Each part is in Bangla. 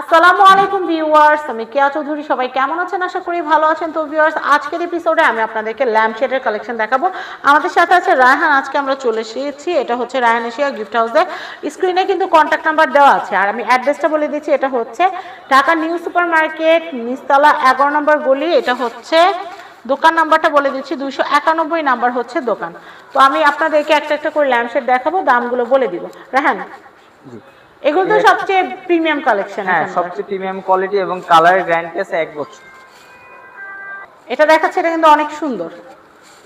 আসসালামু আলাইকুম ভিউয়ার্স, আমি কেয়া চৌধুরী, সবাই কেমন আছেন? আশা করি ভালো আছেন। তো ভিউয়ার্স, আজকের এপিসোডে আমি আপনাদেরকে ল্যাম্প শেডের কালেকশন দেখাবো। আমাদের সাথে আছে রায়হান, আজকে আমরা চলে এসেছি। এটা হচ্ছে রায়হান এশিয়া গিফট হাউসে স্ক্রিনে কিন্তু কন্ট্যাক্ট নাম্বার দেওয়া আছে। আর আমি অ্যাড্রেসটা বলে দিচ্ছি, এটা হচ্ছে ঢাকা নিউ সুপার মার্কেট নিচতলা এগারো নম্বর গলি। এটা হচ্ছে দোকান নাম্বারটা বলে দিচ্ছি দুশো একানব্বই নাম্বার হচ্ছে দোকান। তো আমি আপনাদেরকে একটা একটা করে ল্যাম্প শেড দেখাবো, দামগুলো বলে দিব। রায়হান? এগুলো তো সবচেয়ে প্রিমিয়াম কালেকশন হ্যাঁ সবচেয়ে প্রিমিয়াম কোয়ালিটি এবং কালার গ্যারান্টি আছে এক বছর। এটা দেখাচ্ছে এটা কিন্তু অনেক সুন্দর।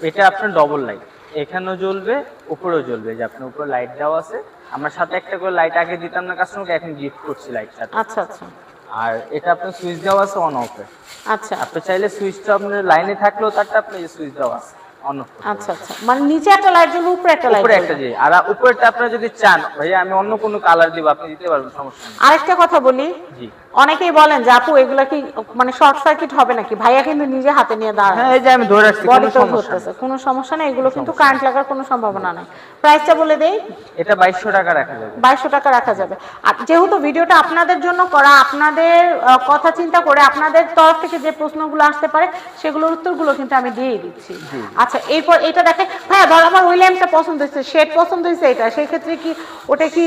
এটা আপনার ডবল লাইট এখানেও জ্বলবে উপরেও জ্বলবে। যে আপনার উপরে লাইট দেওয়া আছে আমরা সাথে একটা করে লাইট আগে দিতাম না কাস্টমারকে এখন গিফট করছি লাইট সাথে। আচ্ছা আচ্ছা। আর এটা আপনার সুইচ দেওয়া আছে অন অফে আচ্ছা। আপনি চাইলে সুইচটা আপনার লাইনে থাকলেও তারটা আপনার সুইচ দেওয়া আছে। আচ্ছা আচ্ছা। মানে নিচে একটা লাইট জ্বলবে উপরে একটা লাইট উপরে একটা জি আর উপরেরটা আপনারা যদি চান ভাইয়া আমি অন্য কোনো কালার দিব আপনি দিতে পারবেন সমস্যা নেই। আরেকটা কথা বলি। জি। অনেকেই বলেন যে আপু এগুলা কি মানে শর্ট সার্কিট হবে নাকি? ভাইয়া কিন্তু নিজে হাতে নিয়ে হ্যাঁ এই যে আমি ধরে রাখছি কোনো সমস্যা নেই। কোনো সমস্যা নেই এগুলো কিন্তু কারেন্ট লাগার কোনো সম্ভাবনা নেই। প্রাইসটা বলে দেই। এটা বাইশশো টাকা রাখা যাবে। বাইশশো টাকা রাখা যাবে। আর যেহেতু ভিডিওটা আপনাদের জন্য করা আপনাদের কথা চিন্তা করে আপনাদের তরফ থেকে যে প্রশ্নগুলো আসতে পারে সেগুলোর উত্তরগুলো কিন্তু আমি দিয়েই দিচ্ছি। আচ্ছা এরপর এটা দেখে ভাইয়া ধর আমার ওই ল্যাম্পটা পছন্দ হয়েছে শেড পছন্দ হয়েছে এটা সেই ক্ষেত্রে কি ওটা কি?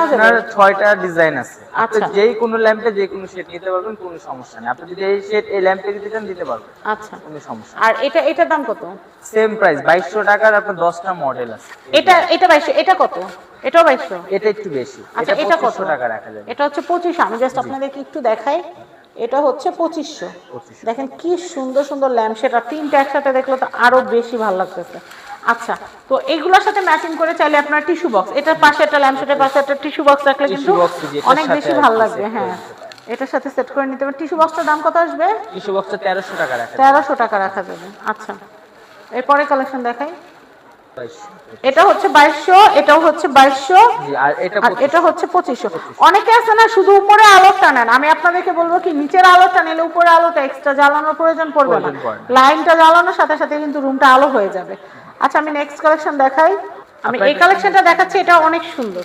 আপনার ছয়টা ডিজাইন আছে। আচ্ছা। যেই কোনো ল্যাম্পে যে কোনো শেড নিতে পারবেন কোনো সমস্যা নেই। আপনি যদি এই শেড এই ল্যাম্পে দিতে চান দিতে পারবেন। আচ্ছা। কোনো সমস্যা আর এটা এটার দাম কত? সেম প্রাইস বাইশশো টাকার আপনার দশটা মডেল আছে। এটা এটা বাইশশো এটা কত? এটাও বাইশশো? এটা একটু বেশি। আচ্ছা এটা কত? টাকা রাখা যাবে। এটা হচ্ছে পঁচিশশো আমি জাস্ট আপনাদেরকে একটু দেখাই। এটা হচ্ছে পঁচিশশো। দেখেন কি সুন্দর সুন্দর ল্যাম্প সেটা তিনটা একসাথে দেখলে তো আরও বেশি ভালো লাগতেছে। আচ্ছা তো এইগুলোর সাথে ম্যাচিং করে চাইলে আপনার টিস্যু বক্স এটার পাশে একটা ল্যাম্প সেটের পাশে একটা টিস্যু বক্স রাখলে কিন্তু অনেক বেশি ভালো লাগবে হ্যাঁ। এটার সাথে সেট করে নিতে পারেন। টিস্যু বক্সটার দাম কত আসবে? টিস্যু বক্সটা তেরোশো টাকা রাখা তেরোশো টাকা রাখা যাবে। আচ্ছা এরপরে কালেকশন দেখাই। এটা হচ্ছে বাইশশো এটাও হচ্ছে বাইশশো আর এটা হচ্ছে পঁচিশশো। অনেকে আছে না শুধু উপরে আলোটা নেন। আমি আপনাদেরকে বলব কি নিচের আলোটা নিলে উপরে আলোটা এক্সট্রা জ্বালানোর প্রয়োজন পড়বে না। লাইনটা জ্বালানোর সাথে সাথে কিন্তু রুমটা আলো হয়ে যাবে। আচ্ছা আমি নেক্সট কালেকশন দেখাই। আমি এই কালেকশনটা দেখাচ্ছি এটা অনেক সুন্দর।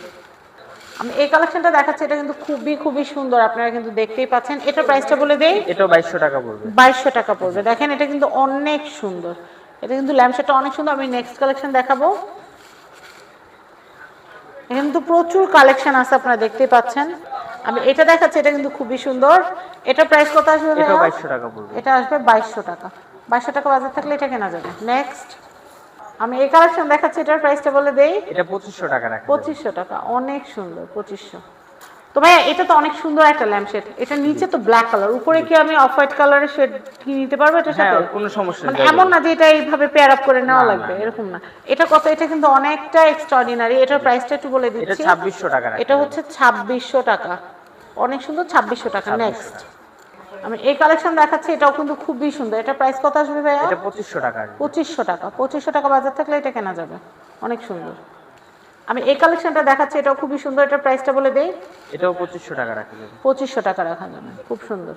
আমি এই কালেকশনটা দেখাচ্ছি এটা কিন্তু খুবই খুবই সুন্দর। আপনারা কিন্তু দেখতেই পাচ্ছেন। এটা প্রাইসটা বলে দেই। এটাও বাইশশো টাকা পড়বে। বাইশশো টাকা পড়বে। দেখেন এটা কিন্তু অনেক সুন্দর। এটা কিন্তু ল্যাম্পশেটটা অনেক সুন্দর। আমি নেক্সট কালেকশন দেখাবো। এখানে কিন্তু প্রচুর কালেকশন আছে আপনারা দেখতেই পাচ্ছেন। আমি এটা দেখাচ্ছি এটা কিন্তু খুবই সুন্দর। এটা প্রাইস কত আসবে ভাইয়া? বাইশশো টাকা পড়বে। এটা আসবে বাইশশো টাকা। বাইশশো টাকা বাজার থাকলে এটা কেনা যাবে। নেক্সট আমি এই কালেকশন দেখাচ্ছি এটার প্রাইসটা বলে দেই। এটা পঁচিশশো টাকা রাখা যাবে। পঁচিশশো টাকা অনেক সুন্দর পঁচিশশো। তো ভাইয়া এটা তো অনেক সুন্দর একটা ল্যাম্প শেড এটা নিচে তো ব্ল্যাক কালার উপরে কি আমি অফ হোয়াইট কালারের শেড কি নিতে পারব এটার হ্যাঁ সাথে? কোনো সমস্যা মানে নেই এমন না যে এটা এইভাবে পেয়ার আপ করে নেওয়া লাগবে এরকম না। এটা কত? এটা কিন্তু অনেকটা এক্সট্রাঅর্ডিনারি এটার প্রাইসটা একটু বলে দিচ্ছি এটা দিচ্ছি। ছাব্বিশশো টাকা এটা হচ্ছে ছাব্বিশশো টাকা। অনেক সুন্দর ছাব্বিশশো টাকা। নেক্সট আমি এই কালেকশন দেখাচ্ছি এটাও কিন্তু খুবই সুন্দর। এটা প্রাইস কত আসবে ভাইয়া? এটা পঁচিশশো টাকা। আসবে। পঁচিশশো টাকা। পঁচিশশো টাকা বাজার থাকলে এটা কেনা যাবে। অনেক সুন্দর। আমি এই কালেকশনটা দেখাচ্ছি এটাও খুবই সুন্দর এটার প্রাইসটা বলে দেই। এটাও পঁচিশশো টাকা রাখা যাবে। পঁচিশশো টাকা রাখা যাবে খুব সুন্দর।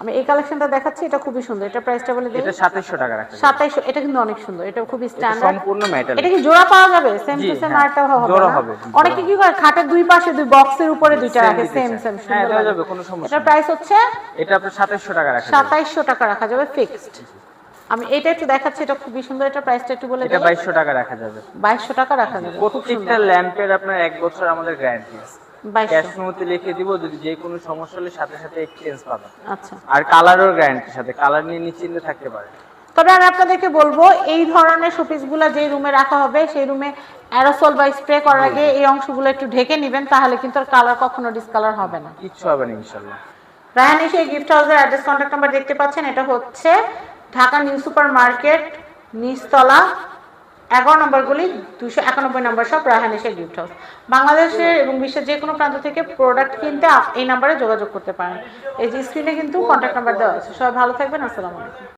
আমি এই কালেকশনটা দেখাচ্ছি এটা খুবই সুন্দর এটা প্রাইসটা বলে দিই। এটা সাতাইশশো টাকা রাখা যাবে। সাতাইশো এটা কিন্তু অনেক সুন্দর এটা খুবই স্ট্যান্ডার্ড সম্পূর্ণ মেটাল এটা কি জোড়া পাওয়া যাবে? সেম টু সেম আরেকটা হবে জোড়া হবে, অনেকে কি করে খাটের দুই পাশে দুই বক্সের উপরে দুইটা রাখে সেম। সেম হ্যাঁ, দেওয়া যাবে, কোনো সমস্যা নেই। প্রাইস হচ্ছে এটা আপনার সাতাইশশো টাকা রাখা যাবে। সাতাইশশো টাকা রাখা যাবে ফিক্সড আমি এটা একটু দেখাচ্ছি এটা খুবই সুন্দর এটা প্রাইসটা একটু বলে এটা দিই বাইশশো টাকা রাখা যাবে। বাইশশো টাকা রাখা যাবে প্রত্যেকটা ল্যাম্পের আপনার এক বছর আমাদের গ্যারান্টি আছে। ক্যাশ মেমোতে লিখে দিব যদি যে কোনো সমস্যা হলে সাথে সাথে এক্সচেঞ্জ পাবেন। আচ্ছা। আর কালারও গ্যারান্টির সাথে কালার নিয়ে নিশ্চিন্তে থাকতে তবে আমি আপনাদেরকে বলব এই ধরনের শোপিসগুলো যে রুমে রাখা হবে সেই রুমে অ্যারোসল বা স্প্রে করার আগে এই অংশগুলো একটু ঢেকে নেবেন তাহলে কিন্তু আর কালার কখনো ডিসকালার হবে না। কিচ্ছু হবে না রায়ান এসে গিফট হাউসের অ্যাড্রেস কন্ট্যাক্ট নাম্বার দেখতে পাচ্ছেন এটা হচ্ছে ঢাকা নিউ সুপার মার্কেট নিচতলা, এগারো নম্বরগুলি দুশো একানব্বই নম্বর সব রায়হান এসে গিফট হাউস। বাংলাদেশের এবং বিশ্বের যে কোনো প্রান্ত থেকে প্রোডাক্ট কিনতে এই নাম্বারে যোগাযোগ করতে পারেন। এই যে স্ক্রিনে কিন্তু কন্ট্যাক্ট নাম্বার দেওয়া আছে। সবাই ভালো থাকবেন। আসসালামু আলাইকুম।